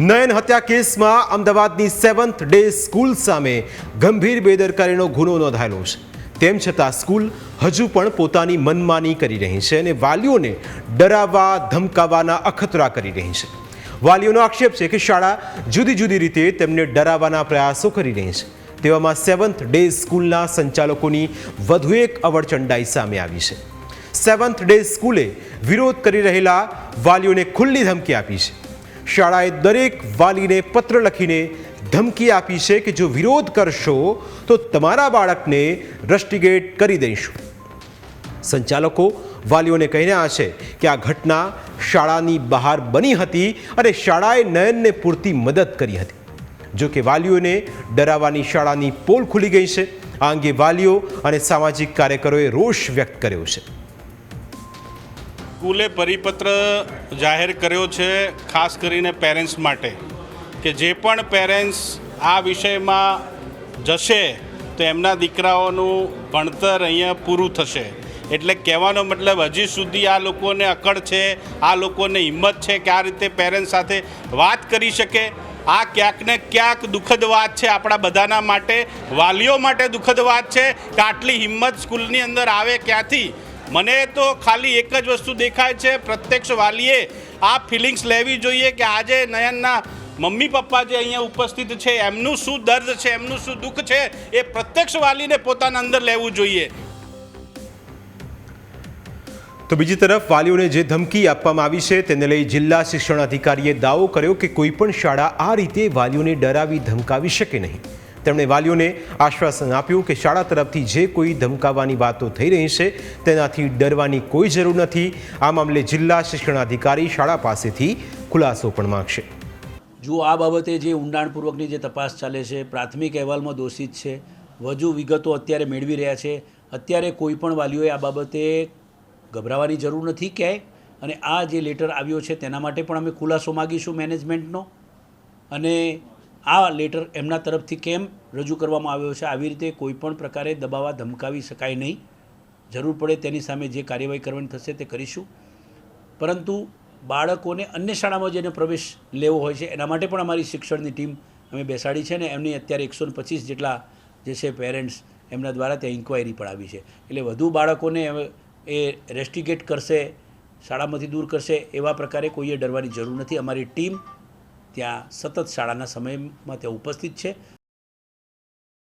નયન હત્યા કેસમાં અમદાવાદની સેવન્થ ડે સ્કૂલ સામે ગંભીર બેદરકારીનો ગુનો નોંધાયેલો છે. તેમ છતાં સ્કૂલ હજુ પણ પોતાની મનમાની કરી રહી છે અને વાલીઓને ડરાવવા, ધમકાવવાના અખતરા કરી રહી છે. વાલીઓનો આક્ષેપ છે કે શાળા જુદી જુદી રીતે તેમને ડરાવવાના પ્રયાસો કરી રહી છે. તેવામાં સેવન્થ ડે સ્કૂલના સંચાલકોની વધુ એક અવડચંડાઈ સામે આવી છે. સેવન્થ ડે સ્કૂલે વિરોધ કરી રહેલા વાલીઓને ખુલ્લી ધમકી આપી છે. શાળાએ દરેક વાલીને પત્ર લખીને ધમકી આપી છે કે જો વિરોધ કરશો, તો તમારા બાળકને રસ્ટિગેટ કરી દઈશું. સંચાલકો, વાલીઓને કહી રહ્યા છે કે આ ઘટના શાળાની બહાર બની હતી અને શાળાએ નયનને પૂરતી મદદ કરી હતી. જો કે વાલીઓને ડરાવવાની શાળાની પોલ ખુલી ગઈ છે. આ અંગે વાલીઓ અને સામાજિક કાર્યકરોએ રોષ વ્યક્ત કર્યો છે. સ્કૂલે પરિપત્ર જાહેર કર્યો છે, ખાસ કરીને પેરેન્ટ્સ માટે, કે જે પણ પેરેન્ટ્સ આ વિષયમાં જશે, તો એમના દીકરાઓનું ભણતર અહીંયા પૂરું થશે. એટલે કહેવાનો મતલબ હજી સુધી આ લોકોને અકળ છે, આ લોકોને હિંમત છે કે આ રીતે પેરેન્ટ્સ સાથે વાત કરી શકે. આ ક્યાંક ને ક્યાંક દુઃખદ વાત છે આપણા બધાના માટે, વાલીઓ માટે દુઃખદ વાત છે કે આટલી હિંમત સ્કૂલની અંદર આવે ક્યાંથી? મને તો ખાલી એક જ વસ્તુ દેખાય છે. પ્રત્યક્ષ વાલીએ આ ફિલિંગ્સ લેવી જોઈએ કે આજે નયનના મમ્મી પપ્પા જે અહીંયા ઉપસ્થિત છે, એમનું શું દર્દ છે, એમનું શું દુઃખ છે, એ પ્રત્યક્ષ વાલીને પોતાના અંદર લેવું જોઈએ. તો બીજી તરફ વાલીઓને જે ધમકી આપવામાં આવી છે, તેને લઈ જિલ્લા શિક્ષણ અધિકારીએ દાવો કર્યો કે કોઈપણ શાળા આ રીતે વાલીઓને ડરાવી, ધમકાવી શકે નહીં. તેમણે વાલીઓને આશ્વાસન આપ્યું કે શાળા તરફથી જે કોઈ ધમકાવવાની વાતો થઈ રહી છે, તેનાથી ડરવાની કોઈ જરૂર નથી. આ મામલે જિલ્લા શિક્ષણાધિકારી શાળા પાસેથી ખુલાસો પણ માંગશે. જો આ બાબતે જે ઊંડાણપૂર્વકની જે તપાસ ચાલે છે, પ્રાથમિક અહેવાલમાં દોષિત છે. વધુ વિગતો અત્યારે મેળવી રહ્યા છે. અત્યારે કોઈ પણ વાલીઓએ આ બાબતે ગભરાવાની જરૂર નથી ક્યાંય. અને આ જે લેટર આવ્યો છે, તેના માટે પણ અમે ખુલાસો માગીશું મેનેજમેન્ટનો. અને આ લેટર એમના તરફથી કેમ રજૂ કરવામાં આવ્યો છે? આવી રીતે કોઈપણ પ્રકારે દબાવવા ધમકાવી શકાય નહીં. જરૂર પડે તેની સામે જે કાર્યવાહી કરવાની થશે તે કરીશું. પરંતુ બાળકોને અન્ય શાળામાં જેને પ્રવેશ લેવો હોય છે, એના માટે પણ અમારી શિક્ષણની ટીમ અમે બેસાડી છે ને એમની અત્યારે એકસો પચીસ જેટલા જે છે પેરેન્ટ્સ એમના દ્વારા ત્યાં ઇન્ક્વાયરી પણ આવી છે. એટલે વધુ બાળકોને એ રેસ્ટિગેટ કરશે, શાળામાંથી દૂર કરશે એવા પ્રકારે કોઈએ ડરવાની જરૂર નથી. અમારી ટીમ ત્યાં સતત શાળાના સમયમાં ત્યાં ઉપસ્થિત છે.